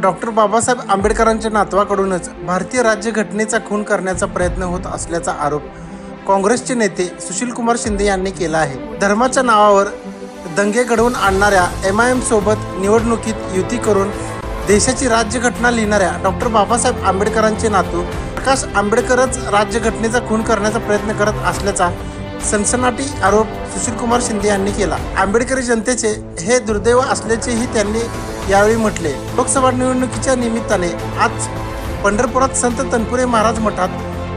Doctor Babasaheb आंबेडकरांच्या नातवाकडूनच भारतीय राज्यघटनेचा खून करण्याचा प्रयत्न होत असल्याचा आरोप काँग्रेसचे नेते सुशीलकुमार शिंदे यांनी केला आहे. धर्माच्या नावावर दंगे घडवून आणणाऱ्या एम आय एम सोबत निवडणुकीत युती करून देशाची राज्यघटना लिहिणाऱ्या डॉक्टर बाबासाहेब आंबेडकरांचे नातू प्रकाश आंबेडकरच राज्यघटनेचा खून करण्याचा प्रयत्न करत असल्याचा सनसनाटी आरोप सुशीलकुमार शिंदे यांनी केला. आंबेडकरी जनतेचे हे दुर्दैव असल्याचेही त्यांनी यावेळी म्हटले. लोकसभा निवडणुकीच्या निमित्ताने आज पंढरपुरात संत तनपुरे महाराज मठात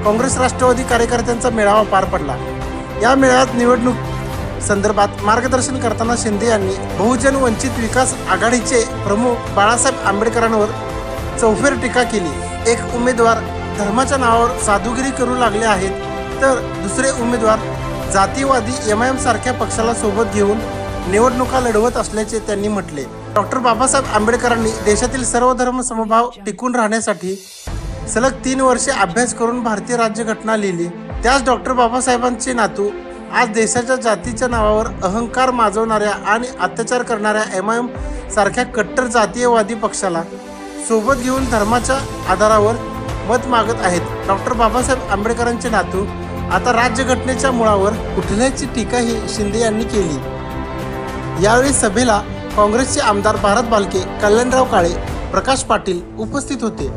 काँग्रेस राष्ट्रवादी कार्यकर्त्यांचा मेळावा पार पडला. या मेळाव्यात निवडणूक संदर्भात मार्गदर्शन करताना शिंदे यांनी बहुजन वंचित विकास आघाडीचे प्रमुख बाळासाहेब आंबेडकरांवर चौफेर टीका केली. एक उमेदवार धर्माच्या नावावर साधुगिरी करू लागले आहेत तर दुसरे उमेदवार जातीवादी एम आय एम सारख्या पक्षाला सोबत घेऊन निवडणुका लढवत असल्याचे त्यांनी म्हटले. डॉक्टर बाबासाहेब आंबेडकरांनी देशातील सर्व धर्म समभाव टिकून राहण्यासाठी सलग तीन वर्षे अभ्यास करून भारतीय राज्यघटना लिहिली. त्याच डॉक्टर बाबासाहेबांचे नातू आज देशाच्या जातीच्या नावावर अहंकार माजवणाऱ्या आणि अत्याचार करणाऱ्या एम आय एम सारख्या कट्टर जातीयवादी पक्षाला सोबत घेऊन धर्माच्या आधारावर मत मागत आहेत. डॉक्टर बाबासाहेब आंबेडकरांचे नातू आता राज्यघटनेच्या मुळावर उठल्याची टीकाही शिंदे यांनी केली? यावेळी सभेला काँग्रेसचे आमदार भारत बालके कल्याणराव काळे प्रकाश पाटील उपस्थित होते.